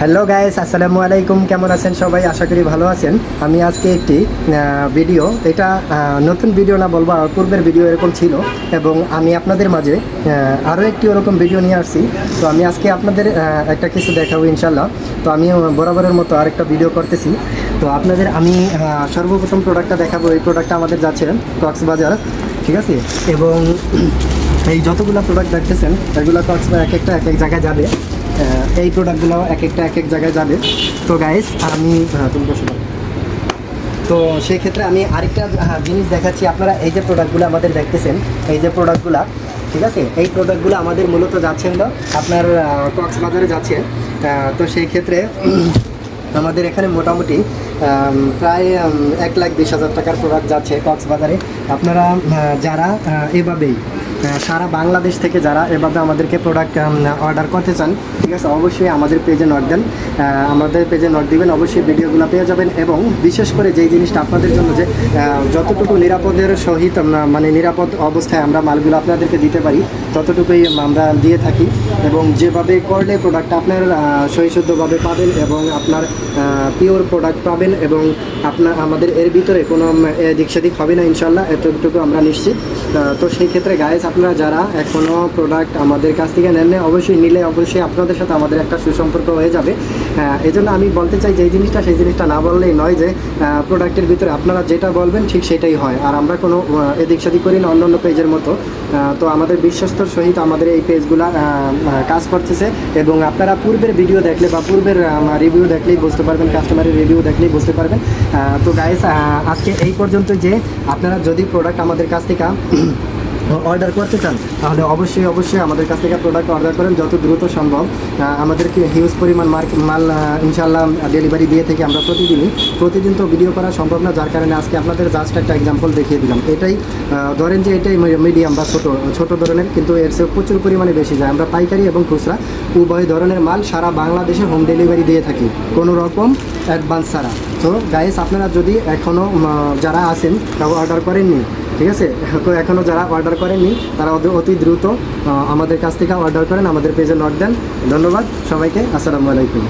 Hello guys আসসালামু আলাইকুম কেমন আছেন সবাই? আশা করি ভালো আছেন। আমি আজকে একটি ভিডিও এটা নতুন ভিডিও না বলব আর পূর্বের ভিডিও এরকম ছিল। এবং আমি আপনাদের মাঝে আরও একটি ওরকম ভিডিও নিয়ে আসছি। তো আমি আজকে আপনাদের একটা কিছু দেখাবো ইনশাল্লাহ তো আমি বরাবরের মতো আরেকটা ভিডিও করতেছি। তো আপনাদের, আমি সর্বপ্রথম প্রোডাক্টটা দেখাবো। এই প্রোডাক্টটা আমাদের যাচ্ছে কক্সবাজার, ঠিক আছে? এবং এই যতগুলো প্রোডাক্ট দেখতেছেন, এগুলো কক্সবাজার এক একটা এক এক জায়গায় যাবে। এই প্রোডাক্টগুলো এক একটা এক এক জায়গায় যাবে। তো গাইস আমি হ্যাঁ তুমি বসে। তো সেই ক্ষেত্রে আমি আরেকটা জিনিস দেখাচ্ছি। আপনারা এই যে প্রোডাক্টগুলো আমাদের দেখতেছেন, এই যে প্রোডাক্টগুলো ঠিক আছে? এই প্রোডাক্টগুলো আমাদের মূলত যাচ্ছেন না আপনার কক্সবাজারে যাচ্ছে। তো সেই ক্ষেত্রে আমাদের এখানে মোটামুটি প্রায় এক লাখ বিশ হাজার টাকার প্রোডাক্ট যাচ্ছে কক্সবাজারে। আপনারা যারা এভাবেই সারা বাংলাদেশ থেকে যারা এভাবে আমাদেরকে প্রোডাক্ট অর্ডার করতে চান, ঠিক আছে, অবশ্যই আমাদের পেজে নট দেন। আমাদের পেজে নট দিবেন, অবশ্যই ভিডিওগুলো পেয়ে যাবেন এবং বিশেষ করে যেই জিনিসটা আপনাদের জন্য যে যতটুকু নিরাপদের সহিত মানে নিরাপদ অবস্থায় আমরা মালগুলো আপনাদেরকে দিতে পারি, ততটুকুই আমরা দিয়ে থাকি এবং যেভাবে করলে প্রোডাক্টটা আপনার সহিশুদ্ধভাবে পাবেন এবং আপনার পিওর প্রোডাক্ট পাবেন এবং আপনার, আমাদের এর ভিতরে কোনো এদিক সেদিক হবে না ইনশাল্লাহ এতটুকু আমরা নিশ্চিত। তো সেই ক্ষেত্রে গায়েস আপনারা যারা এখনও প্রোডাক্ট আমাদের কাছ থেকে নেন অবশ্যই নিলে অবশ্যই আপনাদের সাথে আমাদের একটা সুসম্পর্ক হয়ে যাবে। এই জন্য আমি বলতে চাই যে জিনিসটা, সেই জিনিসটা না বললেই নয় যে প্রোডাক্টের ভিতরে আপনারা যেটা বলবেন ঠিক সেটাই হয়। আর আমরা কোনো এদিক সেদিক করি না, অন্য অন্য পেজের মতো। তো আমাদের বিশ্বস্তর সহিত আমাদের এই পেজগুলা কাজ করতেছে এবং আপনারা পূর্বের ভিডিও দেখলে বা পূর্বের রিভিউ দেখলেই বুঝতে পারবেন কাস্টমারের রিভিউ দেখলেই বুঝতে পারবেন। তো গাইস আজকে এই পর্যন্ত যে আপনারা যদি প্রোডাক্ট আমাদের কাছ থেকে অর্ডার করতে চান, তাহলে অবশ্যই অবশ্যই আমাদের কাছ থেকে প্রোডাক্ট অর্ডার করেন যত দ্রুত সম্ভব। আমাদেরকে হিউজ পরিমাণ মার্ক মাল ইনশাল্লাহ ডেলিভারি দিয়ে থেকে আমরা প্রতিদিনই। প্রতিদিন তো ভিডিও করা সম্ভব না, যার কারণে আজকে আপনাদের জাস্ট একটা এক্সাম্পল দেখিয়ে দিলাম। এটাই ধরেন যে এটাই মিডিয়াম বা ছোটো ছোটো ধরনের, কিন্তু এর চেয়ে প্রচুর পরিমাণে বেশি যায়। আমরা পাইকারি এবং খুচরা উভয় ধরনের মাল সারা বাংলাদেশে হোম ডেলিভারি দিয়ে থাকি, কোনো রকম অ্যাডভান্স ছাড়া। তো গাইস আপনারা যদি এখনও যারা আছেন, তাও অর্ডার করেননি ঠিক আছে? তো এখনও যারা অর্ডার করেননি, তারা অতি- দ্রুত আমাদের কাছ থেকে অর্ডার করেন, আমাদের পেজে নট দেন। ধন্যবাদ সবাইকে, আসসালামু আলাইকুম।